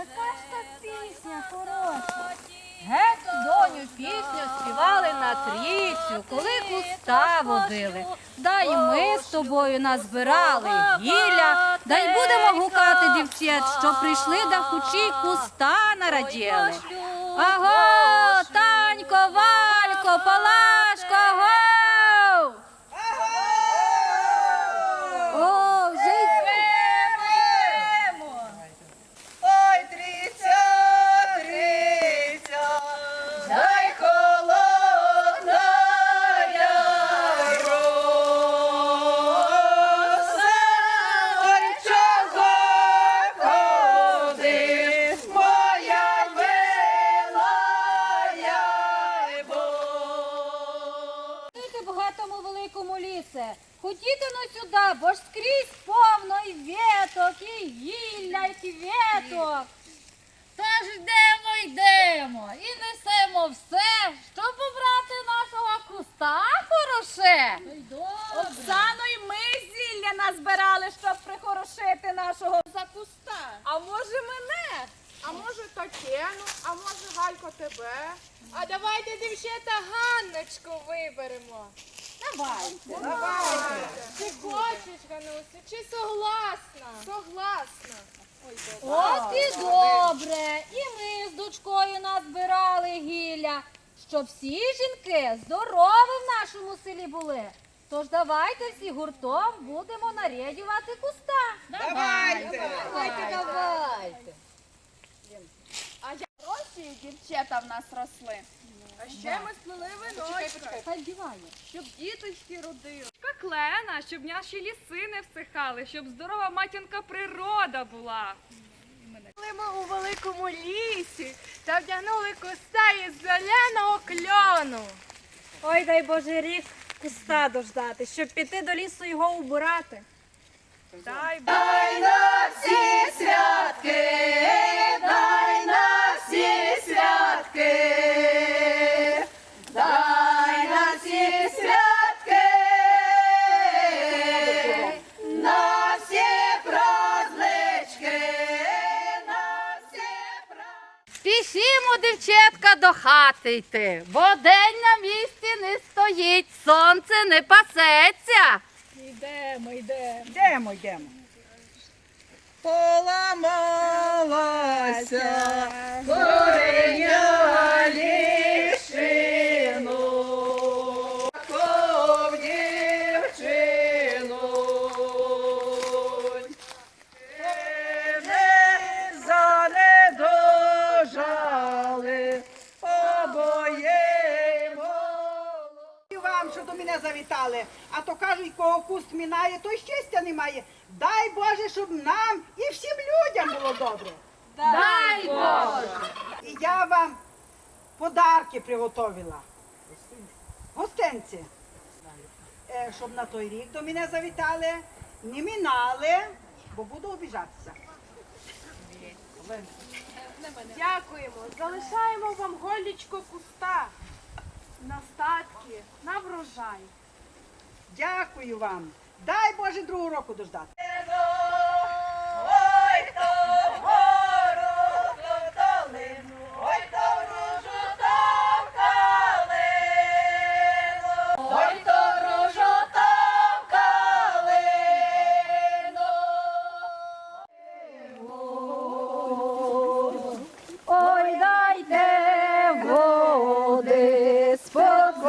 Яка ж та пісня хороша? Геть, доню, пісню співали на трійцю, коли куста водили. Дай ми з тобою назбирали гілля, дай будемо гукати дівчат, що прийшли да хучі куста нараділи. Аго, Танько, Валько, Палашко, аго! Бо ж скрізь повно і веток, і гілля, і квіток. Та ж йдемо, йдемо і несемо все, щоб побрати нашого куста хороше. Оксано, і ми зілля назбирали, щоб прихорошити нашого за куста. А може мене? А може Тетяну? А може Галько тебе? А давайте дівчата Ганночку виберемо. Давайте. Давайте. Чи хочеш, Ганусю, чи согласна? Согласна. От і добре. І ми з дочкою назбирали гілля, щоб всі жінки здорові в нашому селі були. Тож давайте всі гуртом будемо нарядювати куста. Давайте. Давайте, давайте. Хороші дівчата в нас росли. А ще ми сплели виночка, Хай діває. щоб діточки родили. Клена, щоб наші ліси не всихали, щоб здорова матінка природа була. Коли ми у великому лісі та вдягнули куста із зеленого кльону. Ой, дай Боже рік куста дождати, щоб піти до лісу його убирати. Дай Дай на всі святки, Спішімо, дівчатка, до хати йти, бо день на місці не стоїть, сонце не пасеться. Йдемо, йдемо. Йдемо, йдемо. Поламалася вам, що до мене завітали. А то кажуть, кого куст мінає, то й щастя немає. Дай Боже, щоб нам і всім людям було добре. Дай Боже! І я вам подарки приготовила. Гостинці. Е, Щоб на той рік до мене завітали, не мінали, бо буду обіжатися. Дякуємо. Залишаємо вам голічко куста. На статки, на врожай. Дякую вам. Дай Боже другого року дождати.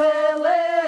вели.